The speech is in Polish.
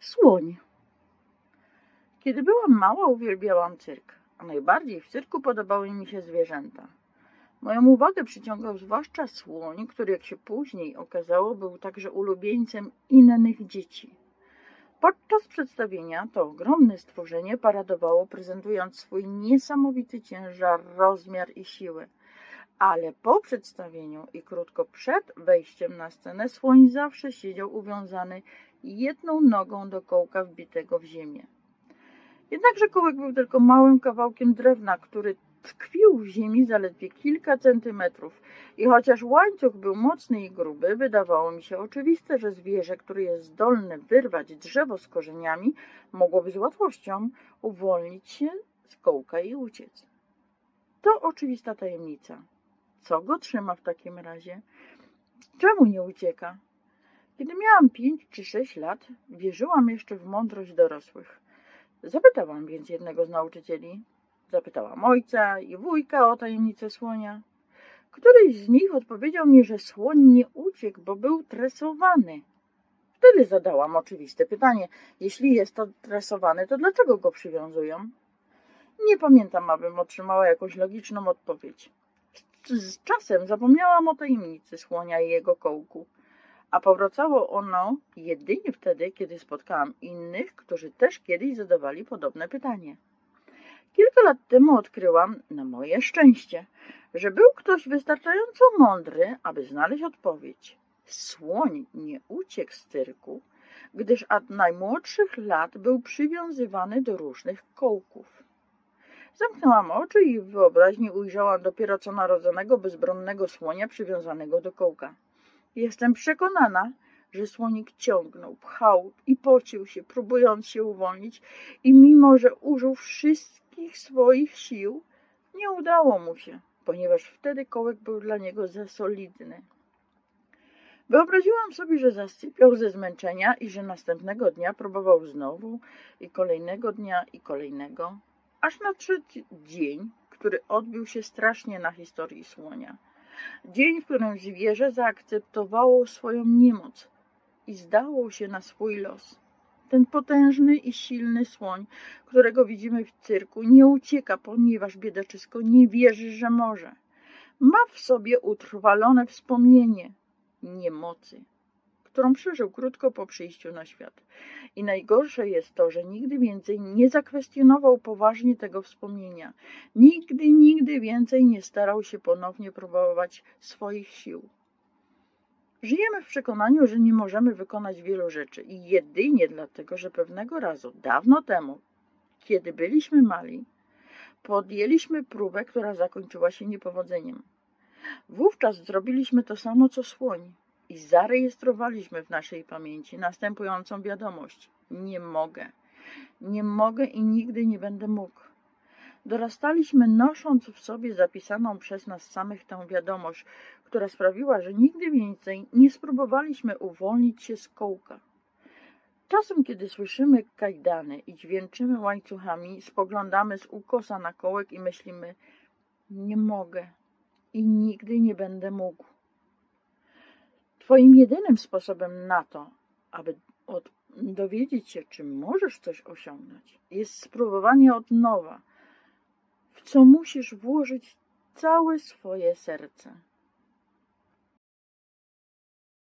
Słoń. Kiedy byłam mała, uwielbiałam cyrk, a najbardziej w cyrku podobały mi się zwierzęta. Moją uwagę przyciągał zwłaszcza słoń, który, jak się później okazało, był także ulubieńcem innych dzieci. Podczas przedstawienia to ogromne stworzenie paradowało, prezentując swój niesamowity ciężar, rozmiar i siłę. Ale po przedstawieniu i krótko przed wejściem na scenę słoń zawsze siedział uwiązany jedną nogą do kołka wbitego w ziemię. Jednakże kołek był tylko małym kawałkiem drewna, który tkwił w ziemi zaledwie kilka centymetrów i chociaż łańcuch był mocny i gruby, wydawało mi się oczywiste, że zwierzę, które jest zdolne wyrwać drzewo z korzeniami, mogłoby z łatwością uwolnić się z kołka i uciec. To oczywista tajemnica. Co go trzyma w takim razie? Czemu nie ucieka? Kiedy miałam pięć czy sześć lat, wierzyłam jeszcze w mądrość dorosłych. Zapytałam więc jednego z nauczycieli, zapytałam ojca i wujka o tajemnicę słonia. Któryś z nich odpowiedział mi, że słoń nie uciekł, bo był tresowany. Wtedy zadałam oczywiste pytanie: jeśli jest to tresowany, to dlaczego go przywiązują? Nie pamiętam, abym otrzymała jakąś logiczną odpowiedź. Z czasem zapomniałam o tajemnicy słonia i jego kołku a powracało ono jedynie wtedy, kiedy spotkałam innych, którzy też kiedyś zadawali podobne pytanie. Kilka lat temu odkryłam, na moje szczęście, że był ktoś wystarczająco mądry, aby znaleźć odpowiedź. Słoń nie uciekł z cyrku, gdyż od najmłodszych lat był przywiązywany do różnych kołków. Zamknęłam oczy i w wyobraźni ujrzałam dopiero co narodzonego bezbronnego słonia przywiązanego do kołka. Jestem przekonana, że słonik ciągnął, pchał i pocił się, próbując się uwolnić, i mimo, że użył wszystkich swoich sił, nie udało mu się, ponieważ wtedy kołek był dla niego za solidny. Wyobraziłam sobie, że zasypiał ze zmęczenia i że następnego dnia próbował znowu, i kolejnego dnia, i kolejnego, aż nadszedł dzień, który odbił się strasznie na historii słonia. Dzień, w którym zwierzę zaakceptowało swoją niemoc i zdało się na swój los. Ten potężny i silny słoń, którego widzimy w cyrku, nie ucieka, ponieważ biedaczysko nie wierzy, że może. Ma w sobie utrwalone wspomnienie niemocy którą przeżył krótko po przyjściu na świat. I najgorsze jest to, że nigdy więcej nie zakwestionował poważnie tego wspomnienia. Nigdy, nigdy więcej nie starał się ponownie próbować swoich sił. Żyjemy w przekonaniu, że nie możemy wykonać wielu rzeczy i jedynie dlatego, że pewnego razu, dawno temu, kiedy byliśmy mali, podjęliśmy próbę, która zakończyła się niepowodzeniem. Wówczas zrobiliśmy to samo co słoń i zarejestrowaliśmy w naszej pamięci następującą wiadomość: Nie mogę, nie mogę i nigdy nie będę mógł. Dorastaliśmy nosząc w sobie zapisaną przez nas samych tę wiadomość, która sprawiła, że nigdy więcej nie spróbowaliśmy uwolnić się z kołka. Czasem, kiedy słyszymy kajdany i dźwięczymy łańcuchami, spoglądamy z ukosa na kołek i myślimy: Nie mogę i nigdy nie będę mógł. Twoim jedynym sposobem na to, aby od, dowiedzieć się, czy możesz coś osiągnąć, jest spróbowanie od nowa, w co musisz włożyć całe swoje serce.